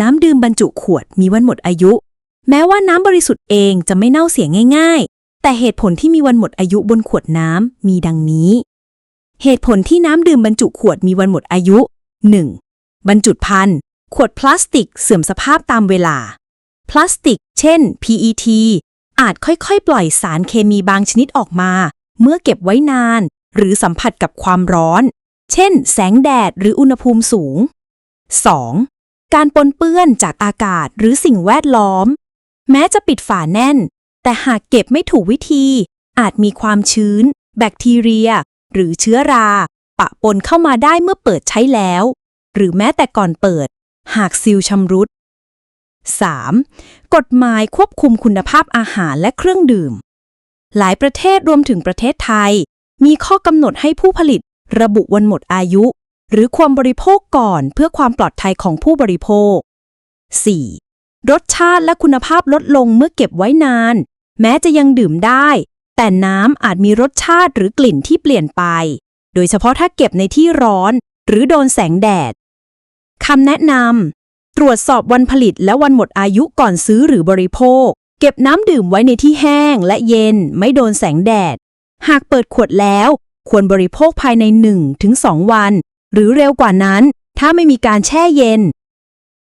น้ำดื่มบรรจุขวดมีวันหมดอายุ แม้ว่าน้ำบริสุทธิ์เองจะไม่เน่าเสียง่าย ๆ แต่เหตุผลที่มีวันหมดอายุบนขวดน้ำมีดังนี้ เหตุผลที่น้ำดื่มบรรจุขวดมีวันหมดอายุ 1. บรรจุภัณฑ์ขวดพลาสติกเสื่อมสภาพตามเวลา พลาสติก เช่น PET อาจค่อยๆ ปล่อยสารเคมีบางชนิดออกมา เมื่อเก็บไว้นาน หรือสัมผัสกับความร้อน เช่น แสงแดดหรืออุณหภูมิสูง 2. การปนเปื้อนจากอากาศหรือสิ่งแวดล้อม แม้จะปิดฝาแน่น แต่หากเก็บไม่ถูกวิธี อาจมีความชื้น แบคทีเรีย หรือเชื้อรา ปะปนเข้ามาได้เมื่อเปิดใช้แล้ว หรือแม้แต่ก่อนเปิด หากซีลชำรุด 3. กฎหมายควบคุมคุณภาพอาหารและเครื่องดื่ม หลายประเทศรวมถึงประเทศไทย มีข้อกำหนดให้ผู้ผลิตระบุวันหมดอายุ หรือความบริโภคก่อนเพื่อความปลอดภัยของผู้บริโภค 4. รสชาติและคุณภาพลดลงเมื่อเก็บไว้นาน แม้จะยังดื่มได้ แต่น้ำอาจมีรสชาติหรือกลิ่นที่เปลี่ยนไป โดยเฉพาะถ้าเก็บในที่ร้อน หรือโดนแสงแดดคำแนะนำตรวจสอบวันผลิตและวันหมดอายุก่อนซื้อหรือบริโภค เก็บน้ำดื่มไว้ในที่แห้งและเย็นไม่โดนแสงแดด หากเปิดขวดแล้ว ควรบริโภคภายใน 1-2 วัน หรือเร็วกว่านั้น ถ้าไม่มีการแช่เย็น